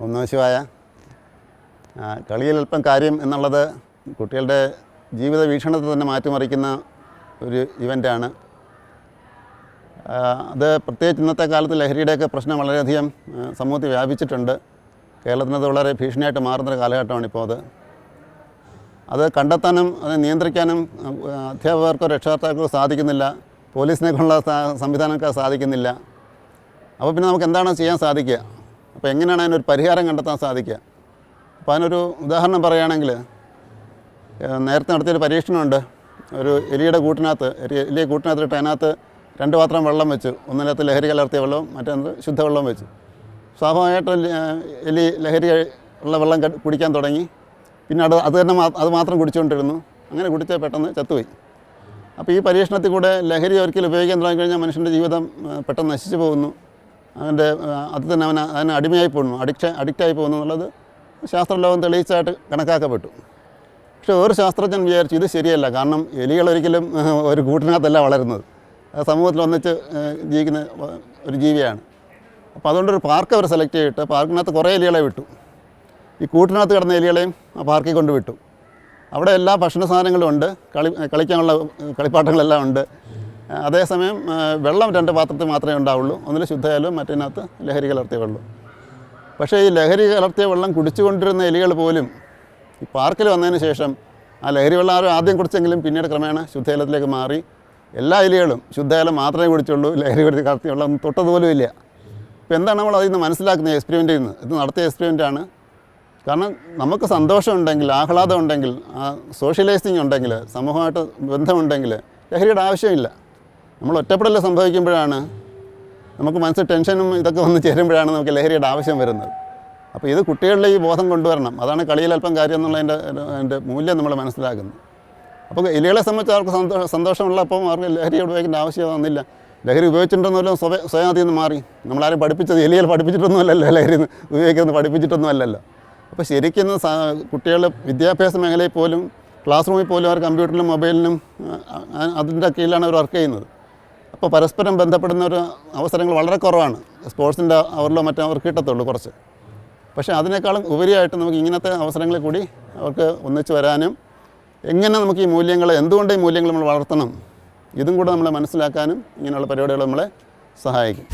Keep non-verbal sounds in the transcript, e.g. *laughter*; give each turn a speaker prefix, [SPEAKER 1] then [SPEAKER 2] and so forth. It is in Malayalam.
[SPEAKER 1] ഒന്നാം ശിവായ. കളിയിൽ അല്പം കാര്യം എന്നുള്ളത് കുട്ടികളുടെ ജീവിത വീക്ഷണത്തെ തന്നെ മാറ്റിമറിക്കുന്ന ഒരു ഇവന്റാണ്. അത് പ്രത്യേകിച്ച് ഇന്നത്തെ കാലത്ത് ലഹരിയുടെയൊക്കെ പ്രശ്നം വളരെയധികം സമൂഹത്തിൽ വ്യാപിച്ചിട്ടുണ്ട്. കേരളത്തിനത് വളരെ ഭീഷണിയായിട്ട് മാറുന്നൊരു കാലഘട്ടമാണ് ഇപ്പോൾ അത്. അത് കണ്ടെത്താനും അത് നിയന്ത്രിക്കാനും അധ്യാപകർക്കോ രക്ഷകർത്താക്കൾക്കോ സാധിക്കുന്നില്ല. പോലീസിനെക്കൊണ്ടുള്ള സാ- സംവിധാനങ്ങൾക്ക് സാധിക്കുന്നില്ല. അപ്പോൾ പിന്നെ നമുക്ക് എന്താണ് ചെയ്യാൻ സാധിക്കുക? അപ്പോൾ എങ്ങനെയാണ് അതിനൊരു പരിഹാരം കണ്ടെത്താൻ സാധിക്കുക? അപ്പോൾ അതിനൊരു ഉദാഹരണം പറയുകയാണെങ്കിൽ നേരത്തെ നടത്തിയൊരു പരീക്ഷണമുണ്ട്. ഒരു എലിയുടെ കൂട്ടിനകത്ത് എലി എലിയെ കൂട്ടിനകത്തിട്ട് അതിനകത്ത് രണ്ട് പാത്രം വെള്ളം വെച്ചു ഒന്നിനകത്ത് ലഹരി കലർത്തിയ വെള്ളവും മറ്റൊന്ന് ശുദ്ധവെള്ളം വെച്ചു. സ്വാഭാവികമായിട്ടും എലി ലഹരി ഉള്ള വെള്ളം കുടിക്കാൻ തുടങ്ങി. പിന്നെ അത് അത് തന്നെ അത് മാത്രം കുടിച്ചുകൊണ്ടിരുന്നു. അങ്ങനെ കുടിച്ചാൽ പെട്ടെന്ന് ചത്തുപോയി. അപ്പോൾ ഈ പരീക്ഷണത്തിൽ കൂടെ ലഹരി ഒരിക്കലും ഉപയോഗിക്കാൻ തുടങ്ങിക്കഴിഞ്ഞാൽ മനുഷ്യന്റെ ജീവിതം പെട്ടെന്ന് നശിച്ചു പോകുന്നു. അവന്റെ ഏഹ് അത് തന്നെ അവൻ അതിന് അടിമയായി പോകുന്നു അഡിക്ഷൻ അഡിക്റ്റായി പോകുന്നു എന്നുള്ളത് ശാസ്ത്രലോകം തെളിയിച്ചായിട്ട് കണക്കാക്കപ്പെട്ടു. പക്ഷേ ഒരു ശാസ്ത്രജ്ഞൻ വിചാരിച്ചു ഇത് ശരിയല്ല. കാരണം എലികൾ ഒരിക്കലും *laughs* ഒരു കൂട്ടിനകത്തല്ല വളരുന്നത്. അത് സമൂഹത്തിൽ ഒന്നിച്ച് ജീവിക്കുന്ന ഒരു ജീവിയാണ്. അപ്പോൾ അതുകൊണ്ട് ഒരു പാർക്ക് അവർ സെലക്ട് ചെയ്തിട്ട് പാർക്കിനകത്ത് കുറേ എലികളെ വിട്ടു. ഈ കൂട്ടിനകത്ത് കിടന്ന എലികളെയും ആ പാർക്കിൽ കൊണ്ട് വിട്ടു. അവിടെ എല്ലാ ഭക്ഷണ സാധനങ്ങളും ഉണ്ട്. കളി കളിക്കാനുള്ള കളിപ്പാട്ടങ്ങളെല്ലാം ഉണ്ട്. അതേസമയം വെള്ളം രണ്ട് പാത്രത്തിൽ മാത്രമേ ഉണ്ടാവുള്ളൂ. ഒന്നിൽ ശുദ്ധജലവും മറ്റതിനകത്ത് ലഹരി കലർത്തിയ വെള്ളം പക്ഷേ ഈ ലഹരി കലർത്തിയ വെള്ളം കുടിച്ചുകൊണ്ടിരുന്ന എലികൾ പോലും ഈ പാർക്കിൽ വന്നതിന് ശേഷം ആ ലഹരി വെള്ളം ആരും ആദ്യം കുടിച്ചെങ്കിലും പിന്നീട് ക്രമേണ ശുദ്ധജലത്തിലേക്ക് മാറി. എല്ലാ എലികളും ശുദ്ധജലം മാത്രമേ കുടിച്ചുള്ളൂ ലഹരി കുടിച്ച് കലർത്തിയ വെള്ളം തൊട്ടതുപോലും ഇല്ല. ഇപ്പോൾ എന്താണ് നമ്മൾ അതിൽ നിന്ന് മനസ്സിലാക്കുന്നത് എക്സ്പെരിമെന്റിൽ നിന്ന്? ഇത് നടത്തിയ എക്സ്പെരിമെന്റാണ് കാരണം നമുക്ക് സന്തോഷമുണ്ടെങ്കിൽ ആഹ്ലാദം ഉണ്ടെങ്കിൽ ആ സോഷ്യലൈസിങ് ഉണ്ടെങ്കിൽ സമൂഹമായിട്ട് ബന്ധമുണ്ടെങ്കിൽ ലഹരിയുടെ ആവശ്യമില്ല. നമ്മൾ ഒറ്റപ്പെടൽ സംഭവിക്കുമ്പോഴാണ് നമുക്ക് മനസ്സിൽ ടെൻഷനും ഇതൊക്കെ വന്ന് ചേരുമ്പോഴാണ് നമുക്ക് ലഹരിയുടെ ആവശ്യം വരുന്നത്. അപ്പോൾ ഇത് കുട്ടികളിലെ ഈ ബോധം കൊണ്ടുവരണം. അതാണ് കളിയിൽ അല്പം കാര്യം എന്നുള്ളതിന്റെ അതിന്റെ മൂല്യം നമ്മൾ മനസ്സിലാക്കുന്നത്. അപ്പോൾ എലികളെ സംബന്ധിച്ച് അവർക്ക് സന്തോഷം സന്തോഷമുള്ളപ്പോൾ അവർക്ക് ലഹരി ഉപയോഗിക്കേണ്ട ആവശ്യം വന്നില്ല. ലഹരി ഉപയോഗിച്ചിട്ടുണ്ടെന്നല്ലോ സ്വയ സ്വയം അതിൽ നിന്ന് മാറി. നമ്മളാരും പഠിപ്പിച്ചത് എലികൾ പഠിപ്പിച്ചിട്ടൊന്നുമല്ലല്ലോ ലഹരി ഉപയോഗിക്കുന്നത് പഠിപ്പിച്ചിട്ടൊന്നുമല്ലല്ലോ അപ്പോൾ ശരിക്കും കുട്ടികളുടെ വിദ്യാഭ്യാസ മേഖലയിൽ പോലും ക്ലാസ് റൂമിൽ പോലും അവർ കമ്പ്യൂട്ടറിലും മൊബൈലിനും അതിന്റെ കീഴിലാണ് അവർ വർക്ക് ചെയ്യുന്നത്. അപ്പോൾ പരസ്പരം ബന്ധപ്പെടുന്ന ഒരു അവസരങ്ങൾ വളരെ കുറവാണ്. സ്പോർട്സിന്റെ അവരിലോ മറ്റോ അവർക്ക് കിട്ടത്തുള്ളൂ കുറച്ച്. പക്ഷേ അതിനേക്കാളും ഉപരിയായിട്ട് നമുക്ക് ഇങ്ങനത്തെ അവസരങ്ങളിൽ കൂടി അവർക്ക് ഒന്നിച്ചു വരാനും എങ്ങനെ നമുക്ക് ഈ മൂല്യങ്ങൾ എന്തുകൊണ്ട് ഈ മൂല്യങ്ങൾ നമ്മൾ വളർത്തണം ഇതും കൂടെ നമ്മളെ മനസ്സിലാക്കാനും ഇങ്ങനെയുള്ള പരിപാടികൾ നമ്മളെ സഹായിക്കും.